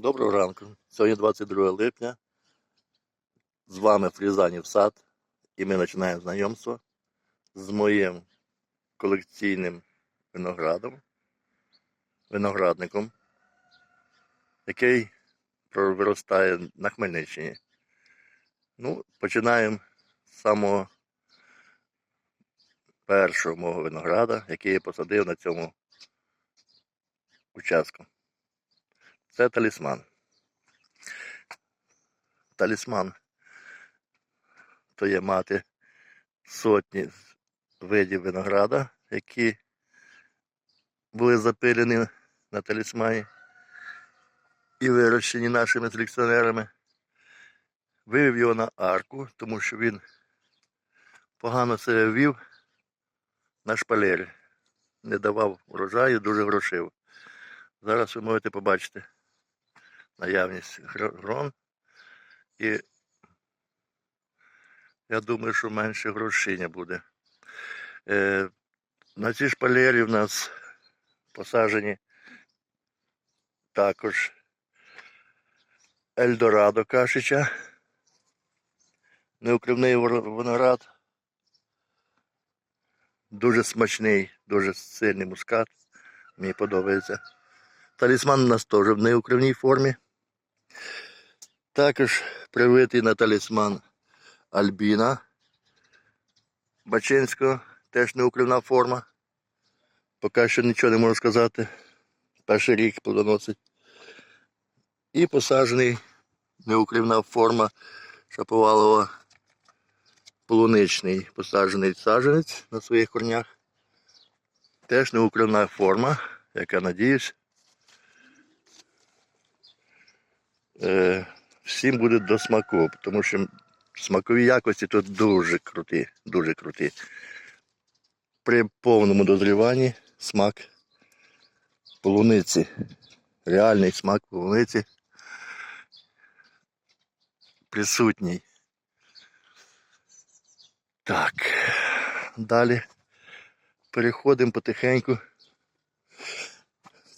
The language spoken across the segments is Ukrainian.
Доброго ранку. Сьогодні 22 липня. З вами Фрізанів сад. І ми починаємо знайомство з моїм колекційним виноградом, виноградником, який виростає на Хмельниччині. Ну, починаємо з самого першого мого винограда, який я посадив на цьому участку. Це талісман. Талісман то є мати сотні видів винограда, які були запилені на талісмані і вирощені нашими селекціонерами. Вивів його на арку, тому що він погано себе вів на шпалері. Не давав урожаю, дуже грошив. Зараз ви можете побачити наявність грон. І я думаю, що менше грошиня буде. Е, на цій шпалері в нас посаджені також Ельдорадо Кашича, неукривний виноград. Дуже смачний, дуже сильний мускат. Мені подобається. Талісман у нас теж в неукривній формі. Також привитий на талісман Альбіна Бачинського, теж неукривна форма. Поки що нічого не можу сказати. Перший рік плодоносить. І посаджений неукривна форма Шаповалова полуничний посаджений саджанець на своїх корнях. Теж неукривна форма, яка, надіюсь, е, всім буде до смаку, тому що смакові якості тут дуже круті, дуже круті. При повному дозріванні смак полуниці. Реальний смак полуниці присутній. Так, далі переходимо потихеньку.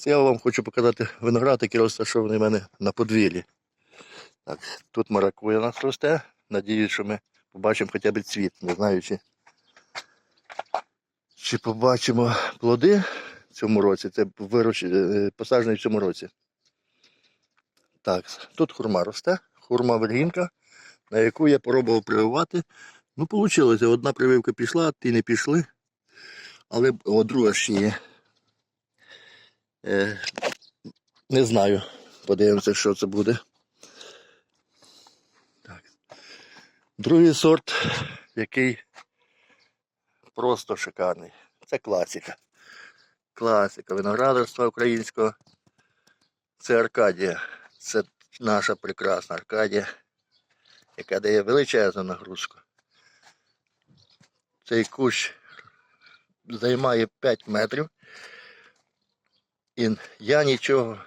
Це я вам хочу показати виноград, який розташований в мене на подвір'ї. Так, тут маракуя у нас росте. Надіюсь, що ми побачимо хоча б цвіт. Не знаю, чи, чи побачимо плоди в цьому році. Це вирощ... е, посаджений в цьому році. Так, тут хурма росте, хурма вергінка, на яку я пробував прививати. Ну, вийшло, одна прививка пішла, ті не пішли. Але о, друга ще є. Е, не знаю. Подивимося, що це буде. Так. Другий сорт, який просто шикарний. Це класика. Класика виноградарства українського. Це Аркадія. Це наша прекрасна Аркадія, яка дає величезну нагрузку. Цей кущ займає 5 метрів. І я нічого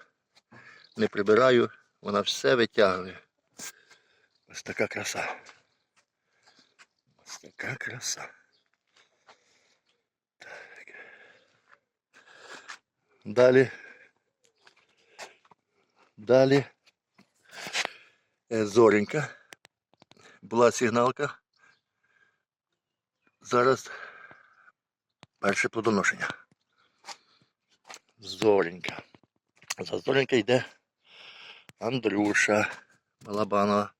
не прибираю, вона все витягує. Ось така краса. Ось така краса. Так. Далі. Далі. е, Зоренька. Була сигналка. Зараз перше плодоношення. Зоренька. За Зоренька йде Андрюша Балабанова.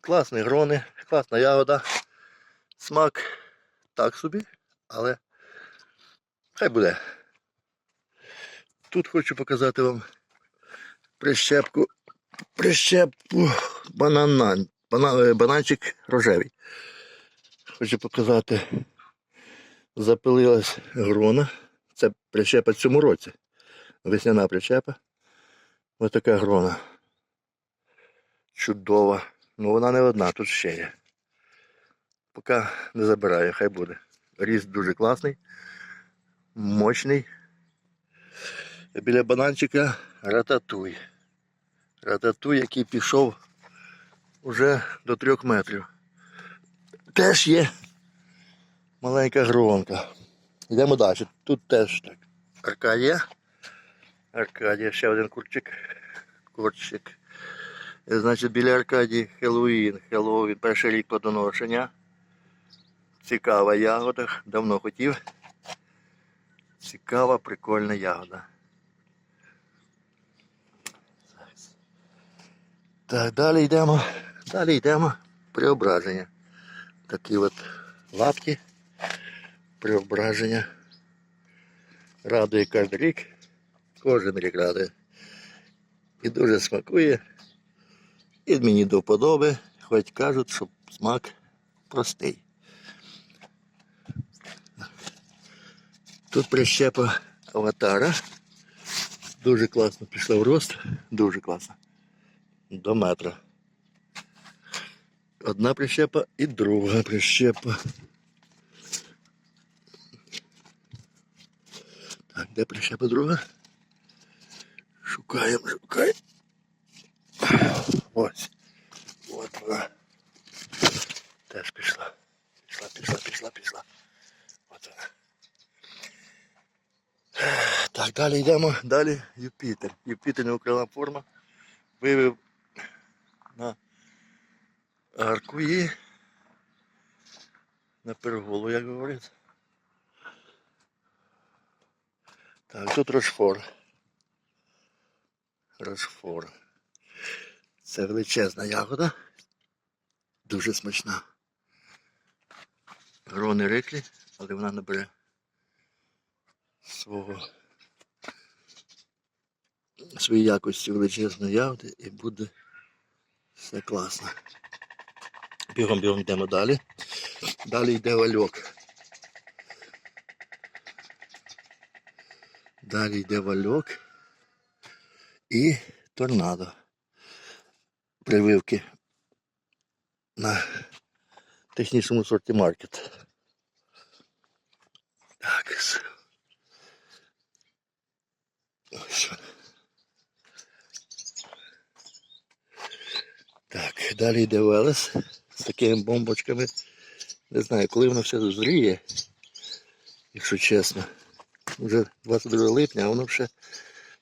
Класні грони, класна ягода. Смак так собі, але хай буде. Тут хочу показати вам прищепку. Прищепку банана, бана, е, бананчик рожевий. Хочу показати. Запилилась грона. Це прищепа в цьому році. Весняна прищепа. Ось така грона. Чудова. Ну вона не одна, тут ще є. Поки не забираю, хай буде. Ріст дуже класний, мощний. Біля бананчика рататуй. Рататуй, який пішов уже до трьох метрів. Теж є маленька гронка. Йдемо далі. Тут теж так. Аркадія. Аркадія, ще один курчик. Курчик. Е, Значить, біля Аркадії Хеллоуін. Хеллоуін, перший рік плодоношення. Цікава ягода. Давно хотів. Цікава, прикольна ягода. Так, далі йдемо. Далі йдемо. Преображення. Такі от лапки. Преображення. Радує кожен рік. Кожен рік радує. І дуже смакує. І мені до вподоби, хоч кажуть, що смак простий. Тут прищепа аватара. Дуже класно пішла в рост. Дуже класно. До метра. Одна прищепа і друга прищепа. Де прищепа друга? Шукаємо, шукаємо. Ось. От вона. Теж пішла. Пішла, пішла, пішла, пішла. От вона. Так, далі йдемо. Далі Юпітер. Юпітер неукрила форма. Вивів на аркуї. На перголу, як говорять. Так, тут Рошфор. Рошфор. Це величезна ягода. Дуже смачна. Грони риклі, але вона набере свого свої якості величезної ягоди і буде все класно. Бігом бігом йдемо далі. Далі йде вальок. Далі йде вальок і торнадо. Прививки на технічному сорті маркет. Так. Так, далі йде Велес з такими бомбочками. Не знаю, коли воно все зозріє, якщо чесно. Вже 22 липня, а воно ще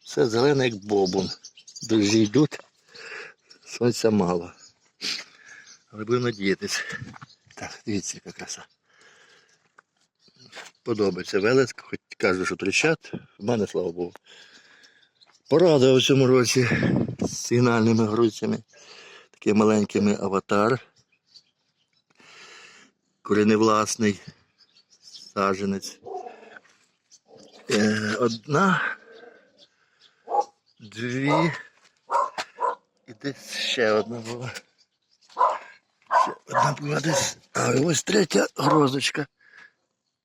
все зелене, як бобун. Дощі йдуть, сонця мало. Але будемо надіятися. Так, дивіться, яка краса. Подобається велес, хоч кажуть, що трещать. В мене, слава Богу. Порадував в цьому році з сигнальними грудцями, такими маленькими аватар. Кореневласний саженець. Е, одна, дві. І десь ще одна була. Ще одна була десь. А ось третя грозочка.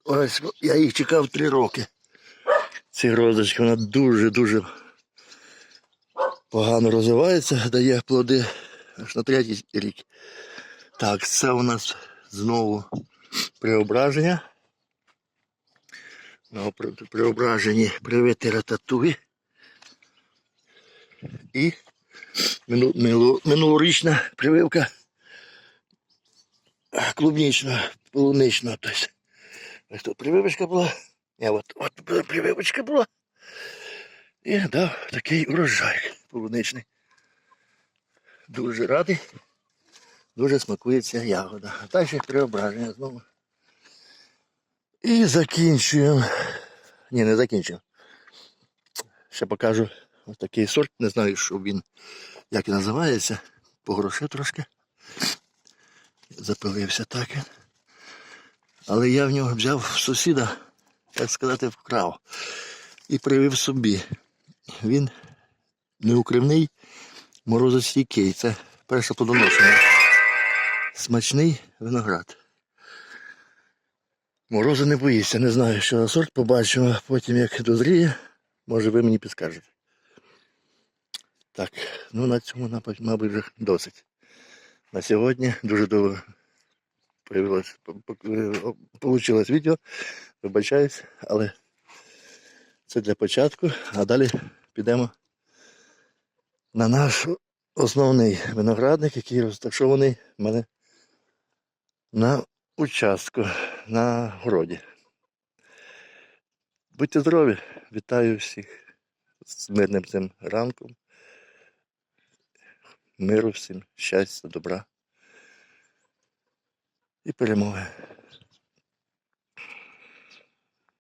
Ось я їх чекав три роки. Ці грозочки, вона дуже-дуже погано розвивається, дає плоди аж на третій рік. Так, це у нас знову преображення. На преображенні привити рататуї. І мину, мину, минулорічна прививка клубнічна, полунична. Тобто. Прививочка була. Ні, от, от прививочка була. І дав такий урожай полуничний. Дуже радий. Дуже смакується ягода. А далі преображення знову. І закінчуємо. Ні, не закінчуємо. Ще покажу ось такий сорт. Не знаю, що він, як він називається. Погрошив трошки. Запилився так. Але я в нього взяв сусіда, так сказати, вкрав. І привів собі. Він неукривний, морозостійкий. Це перше плодоношення. Смачний виноград. Морозу не боїться, не знаю, що за сорт побачимо, потім як дозріє, може ви мені підскажете. Так, ну на цьому, мабуть, вже досить. На сьогодні дуже довго появилось, по- по- о, получилось відео. Вибачаюсь, але це для початку, а далі підемо на наш основний виноградник, який розташований в мене на участку, на городі. Будьте здорові! Вітаю всіх з мирним цим ранком. Миру всім, щастя, добра і перемоги.